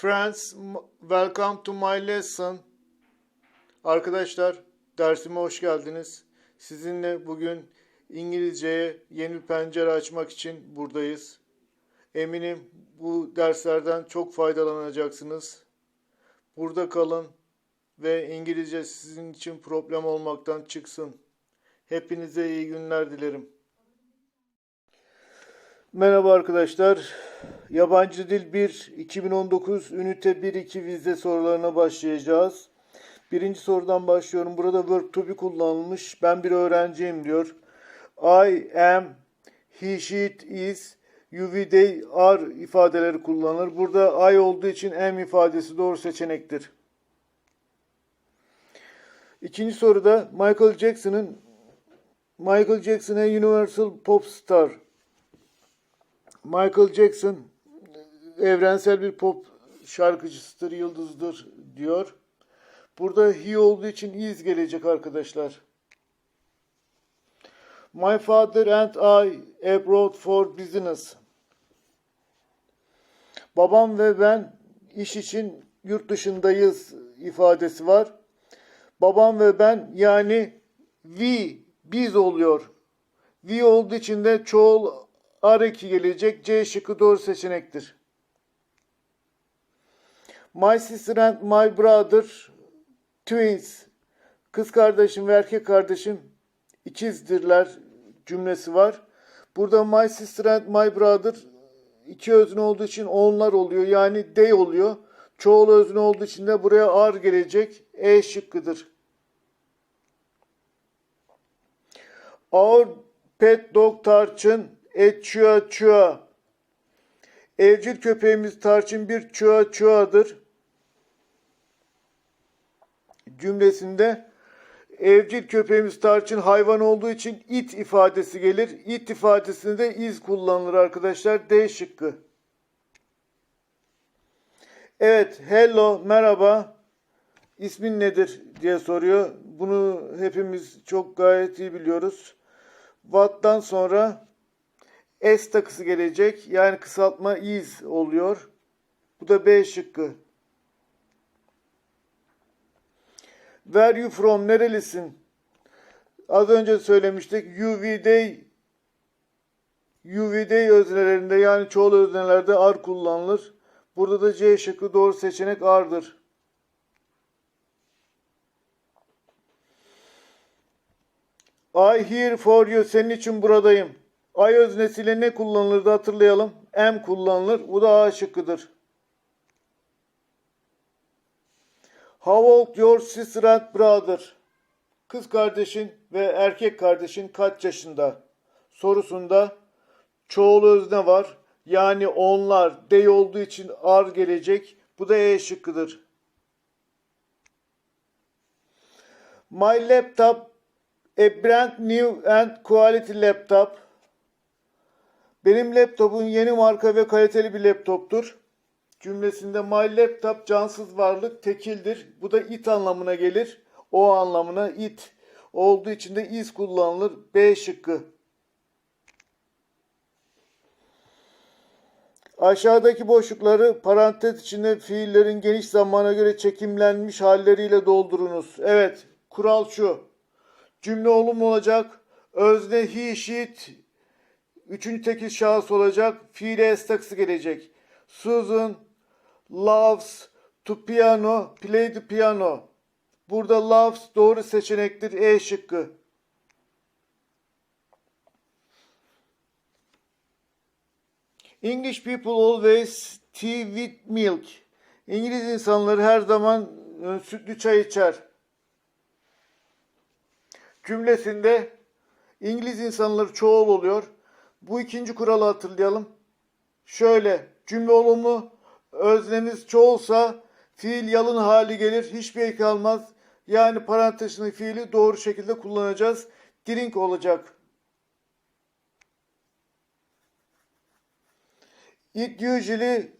Friends, welcome to my lesson. Arkadaşlar, dersime hoş geldiniz. Sizinle bugün İngilizceye yeni bir pencere açmak için buradayız. Eminim bu derslerden çok faydalanacaksınız. Burada kalın ve İngilizce sizin için problem olmaktan çıksın. Hepinize iyi günler dilerim. Merhaba arkadaşlar. Yabancı Dil 1 2019 Ünite 1-2 vize sorularına başlayacağız. Birinci sorudan başlıyorum. Burada work to be kullanılmış. Ben bir öğrenciyim diyor. I am, he, she, it is, you, we, they, are ifadeleri kullanılır. Burada I olduğu için am ifadesi doğru seçenektir. İkinci soruda Michael Jackson'ın Michael Jackson'a Universal Pop Star Michael Jackson evrensel bir pop şarkıcısıdır, yıldızdır diyor. Burada he olduğu için is gelecek arkadaşlar. My father and I abroad for business. Babam ve ben iş için yurt dışındayız ifadesi var. Babam ve ben yani we biz oluyor. We olduğu için de çoğul R2 gelecek. C şıkkı doğru seçenektir. My sister and my brother twins. Kız kardeşim ve erkek kardeşim ikizdirler cümlesi var. Burada my sister and my brother iki özne olduğu için onlar oluyor. Yani they oluyor. Çoğul özne olduğu için de buraya R gelecek. E şıkkıdır. Our pet dog Tarçın et çua çua. Evcil köpeğimiz Tarçın bir çua çuadır. Cümlesinde evcil köpeğimiz Tarçın hayvan olduğu için it ifadesi gelir. It ifadesinde iz kullanılır arkadaşlar. D şıkkı. Evet, hello, merhaba. İsmin nedir diye soruyor. Bunu hepimiz çok gayet iyi biliyoruz. What'tan sonra S takısı gelecek. Yani kısaltma is oluyor. Bu da B şıkkı. Where you from? Nerelisin? Az önce söylemiştik. We, they öznelerinde yani çoğul öznelerde are kullanılır. Burada da C şıkkı doğru seçenek are'dır. I here for you. Senin için buradayım. I öznesiyle ne kullanılırdı hatırlayalım. Am kullanılır. Bu da A şıkkıdır. How old your sister and brother? Kız kardeşin ve erkek kardeşin kaç yaşında? Sorusunda çoğul özne var. Yani onlar they olduğu için are gelecek. Bu da E şıkkıdır. My laptop a brand new and quality laptop. Benim laptopum yeni marka ve kaliteli bir laptoptur. Cümlesinde my laptop cansız varlık tekildir. Bu da it anlamına gelir. O anlamına it olduğu için de is kullanılır. B şıkkı. Aşağıdaki boşlukları parantez içinde fiillerin geniş zamana göre çekimlenmiş halleriyle doldurunuz. Evet, kural şu. Cümle olumlu olacak. Özne he, she. Üçüncü tekil şahıs olacak. Fiile s gelecek. Susan loves to piano, play the piano. Burada loves doğru seçenektir. E şıkkı. English people always tea with milk. İngiliz insanları her zaman e, sütlü çay içer. Cümlesinde İngiliz insanları çoğul oluyor. Bu ikinci kuralı hatırlayalım. Şöyle cümle olumlu öznemiz çoğulsa fiil yalın hali gelir. Hiçbir eki almaz. Yani parantezin fiili doğru şekilde kullanacağız. Drink olacak. It usually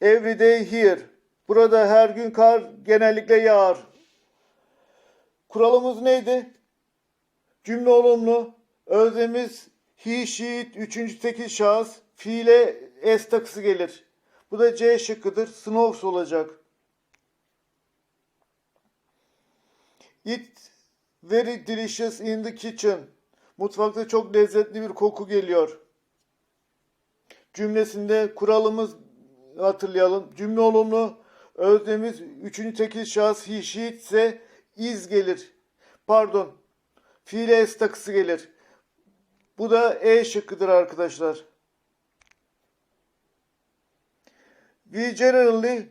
every day here. Burada her gün kar genellikle yağar. Kuralımız neydi? Cümle olumlu. Öznemiz he, she, üçüncü tekil şahıs. Fiile s takısı gelir. Bu da C şıkkıdır. Snows olacak. It very delicious in the kitchen. Mutfakta çok lezzetli bir koku geliyor. Cümlesinde kuralımız hatırlayalım. Cümle olumlu. Öznemiz üçüncü tekil şahıs he, she ise is gelir. Pardon. Fiile s takısı gelir. Bu da E şıkkıdır arkadaşlar. We generally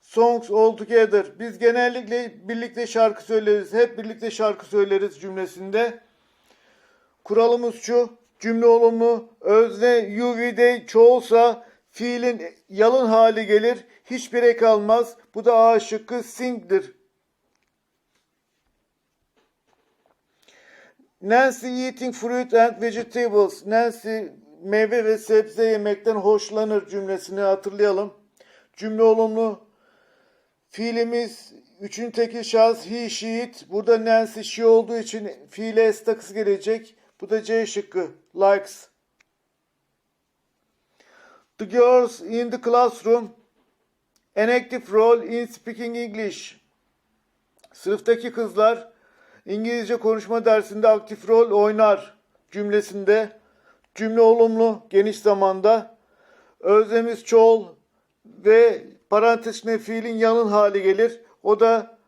songs all together. Biz genellikle birlikte şarkı söyleriz. Hep birlikte şarkı söyleriz cümlesinde. Kuralımız şu. Cümle olumlu. Özne you we they çoğulsa fiilin yalın hali gelir. Hiçbir ek almaz. Bu da A şıkkı sing'dir. Nancy eating fruit and vegetables. Nancy meyve ve sebze yemekten hoşlanır cümlesini hatırlayalım. Cümle olumlu. Fiilimiz üçün tekil şahıs he, she, it. Burada Nancy, she olduğu için fiile s takısı gelecek. Bu da C şıkkı. Likes. The girls in the classroom an active role in speaking English. Sınıftaki kızlar İngilizce konuşma dersinde aktif rol oynar cümlesinde cümle olumlu geniş zamanda özlemiz çoğul ve parantez içinde fiilin yalın hali gelir. O da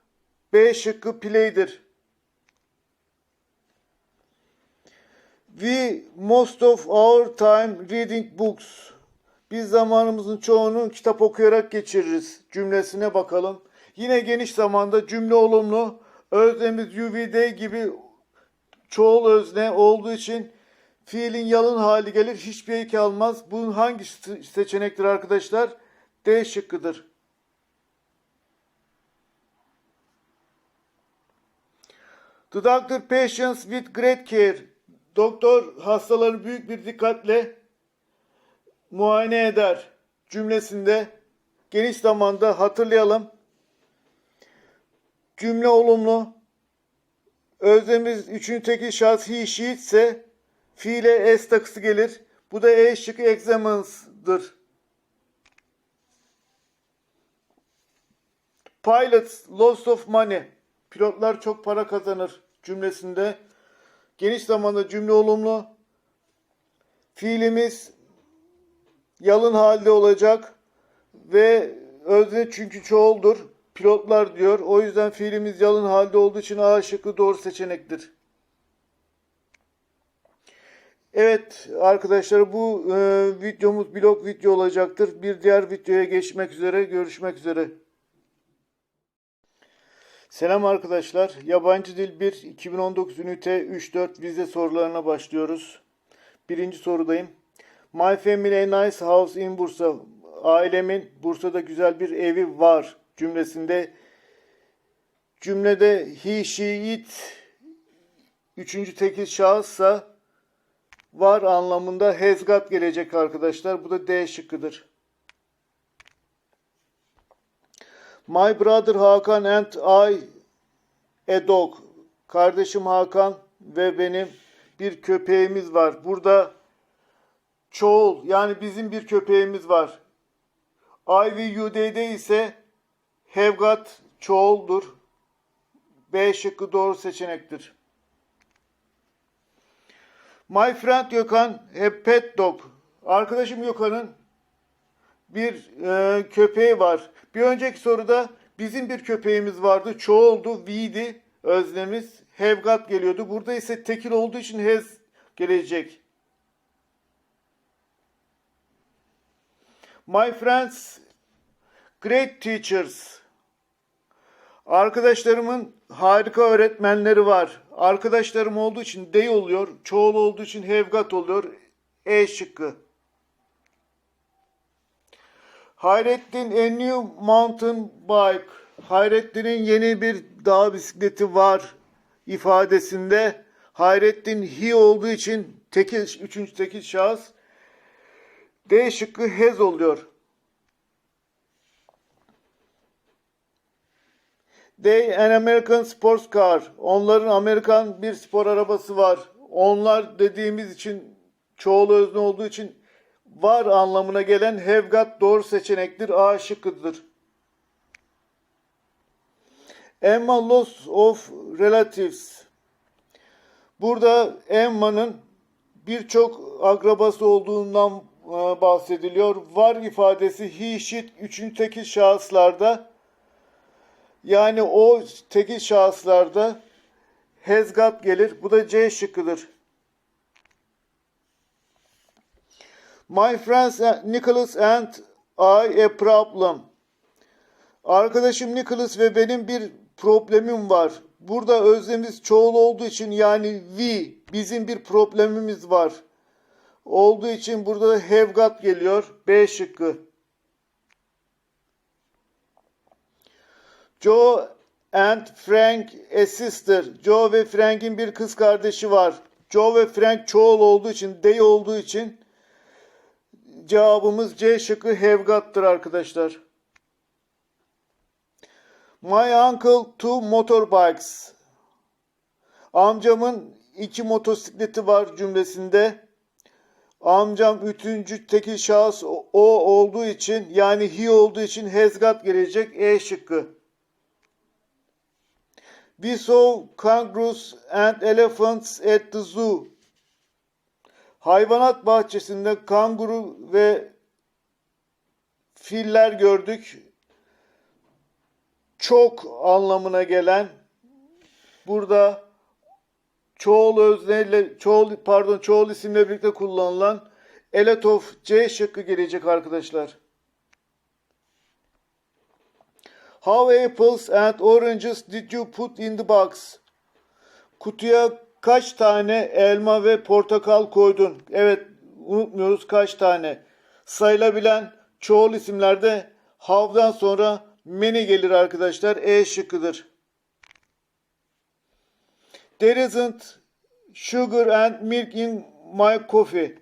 B şıkkı play'dir. We most of our time reading books. Biz zamanımızın çoğunu kitap okuyarak geçiririz cümlesine bakalım. Yine geniş zamanda cümle olumlu. Öznemiz UVD gibi çoğul özne olduğu için fiilin yalın hali gelir. Hiçbir eki almaz. Bunun hangi seçenektir arkadaşlar? D şıkkıdır. The doctor patients with great care. Doktor hastaları büyük bir dikkatle muayene eder cümlesinde geniş zamanda hatırlayalım. Cümle olumlu. Özlemiz üçüncü tekil şahıs he, she ise fiile s takısı gelir. Bu da E şıkkı examens'dır. Pilots loss of money. Pilotlar çok para kazanır cümlesinde. Geniş zamanda cümle olumlu. Fiilimiz yalın halde olacak ve özne çünkü çoğuldur. Pilotlar diyor. O yüzden fiilimiz yalın halde olduğu için A şıkkı doğru seçenektir. Evet arkadaşlar bu e, videomuz blog video olacaktır. Bir diğer videoya geçmek üzere. Görüşmek üzere. Selam arkadaşlar. Yabancı Dil 1 2019 ünite 3-4 vize sorularına başlıyoruz. Birinci sorudayım. My family a nice house in Bursa. Ailemin Bursa'da güzel bir evi var cümlesinde cümlede he, she, üçüncü tekil şahıssa var anlamında has got gelecek arkadaşlar. Bu da D şıkkıdır. My brother Hakan and I a dog. Kardeşim Hakan ve benim bir köpeğimiz var. Burada çoğul yani bizim bir köpeğimiz var. I ve you ise have got çoğuldur. B şıkkı doğru seçenektir. My friend Gökhan a pet dog. Arkadaşım Gökhan'ın bir e, köpeği var. Bir önceki soruda bizim bir köpeğimiz vardı. Çoğuldu. We'di öznemiz. Have got geliyordu. Burada ise tekil olduğu için has gelecek. My friends great teachers. Arkadaşlarımın harika öğretmenleri var. Arkadaşlarım olduğu için they oluyor. Çoğul olduğu için have got oluyor. E şıkkı. Hayrettin a new mountain bike. Hayrettin'in yeni bir dağ bisikleti var ifadesinde. Hayrettin he olduğu için tekil, üçüncü tekil şahıs. D şıkkı has oluyor. They an American sports car. Onların Amerikan bir spor arabası var. Onlar dediğimiz için çoğul özne olduğu için var anlamına gelen have got doğru seçenektir. A şıkkıdır. Emma loss of relatives. Burada Emma'nın birçok akrabası olduğundan e, bahsediliyor. Var ifadesi he, she, üçüncü tekil şahıslarda yani o tekil şahıslarda got gelir. Bu da C şıkkıdır. My friends uh, Nicholas and I a problem. Arkadaşım Nicholas ve benim bir problemim var. Burada özlemiz çoğul olduğu için yani we bizim bir problemimiz var. Olduğu için burada da have got geliyor. B şıkkı. Joe and Frank a sister. Joe ve Frank'in bir kız kardeşi var. Joe ve Frank çoğul olduğu için, they olduğu için cevabımız C şıkkı have got'tır arkadaşlar. My uncle two motorbikes. Amcamın iki motosikleti var cümlesinde. Amcam üçüncü tekil şahıs o olduğu için yani he olduğu için has got gelecek E şıkkı. We saw kangaroos and elephants at the zoo. Hayvanat bahçesinde kanguru ve filler gördük. Çok anlamına gelen burada çoğul özneyle çoğul pardon çoğul isimle birlikte kullanılan eletof C şıkkı gelecek arkadaşlar. How apples and oranges did you put in the box? Kutuya kaç tane elma ve portakal koydun? Evet, unutmuyoruz kaç tane. Sayılabilen çoğul isimlerde hav'dan sonra many gelir arkadaşlar. E şıkkıdır. There isn't sugar and milk in my coffee.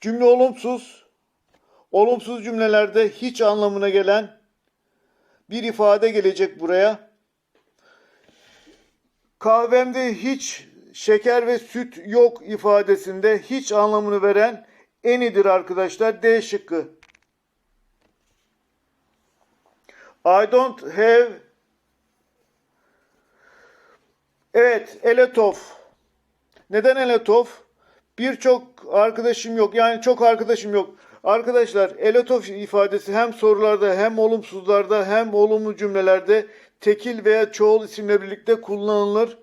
Cümle olumsuz. Olumsuz cümlelerde hiç anlamına gelen bir ifade gelecek buraya. Kahvemde hiç şeker ve süt yok ifadesinde hiç anlamını veren enidir arkadaşlar. D şıkkı. I don't have Evet, eletof. Neden eletof? Birçok arkadaşım yok. Yani çok arkadaşım yok. Arkadaşlar eletof ifadesi hem sorularda hem olumsuzlarda hem olumlu cümlelerde tekil veya çoğul isimle birlikte kullanılır.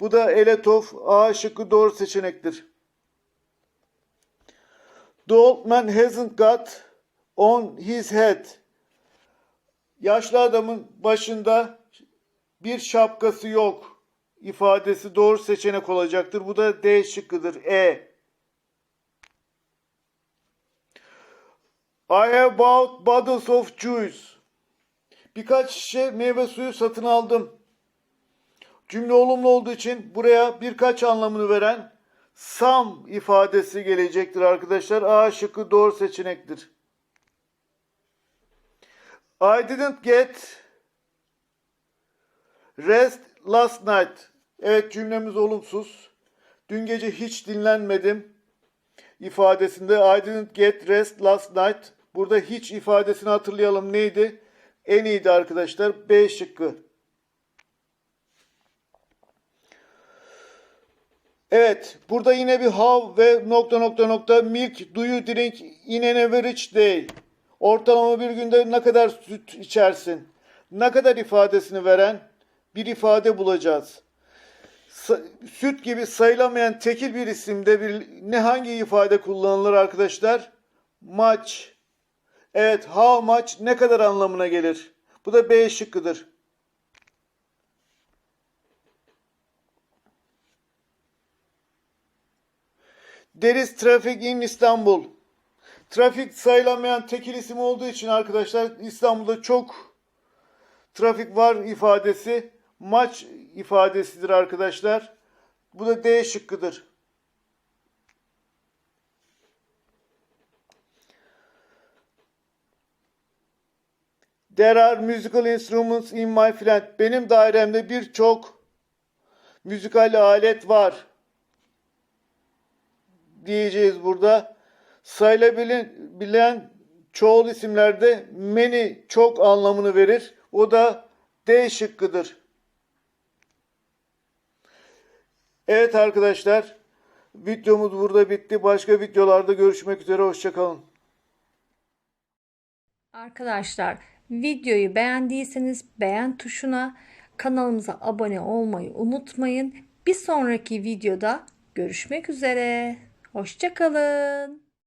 Bu da eletof A şıkkı doğru seçenektir. The old man hasn't got on his head. Yaşlı adamın başında bir şapkası yok ifadesi doğru seçenek olacaktır. Bu da D şıkkıdır. E. I have bought bottles of juice. Birkaç şişe meyve suyu satın aldım. Cümle olumlu olduğu için buraya birkaç anlamını veren some ifadesi gelecektir arkadaşlar. A şıkkı doğru seçenektir. I didn't get rest last night. Evet cümlemiz olumsuz. Dün gece hiç dinlenmedim ifadesinde I didn't get rest last night. Burada hiç ifadesini hatırlayalım neydi? En iyiydi arkadaşlar. B şıkkı. Evet. Burada yine bir how ve nokta nokta nokta milk do you drink in an average day. Ortalama bir günde ne kadar süt içersin? Ne kadar ifadesini veren bir ifade bulacağız. Süt gibi sayılamayan tekil bir isimde bir ne hangi ifade kullanılır arkadaşlar? Maç. Evet, how much ne kadar anlamına gelir? Bu da B şıkkıdır. There is traffic in İstanbul. Trafik sayılamayan tekil isim olduğu için arkadaşlar İstanbul'da çok trafik var ifadesi maç ifadesidir arkadaşlar. Bu da D şıkkıdır. There are musical instruments in my flat. Benim dairemde birçok müzikal alet var. Diyeceğiz burada. sayılabilen bilen çoğul isimlerde many çok anlamını verir. O da D şıkkıdır. Evet arkadaşlar, videomuz burada bitti. Başka videolarda görüşmek üzere. Hoşçakalın. Arkadaşlar videoyu beğendiyseniz beğen tuşuna kanalımıza abone olmayı unutmayın. Bir sonraki videoda görüşmek üzere. Hoşçakalın.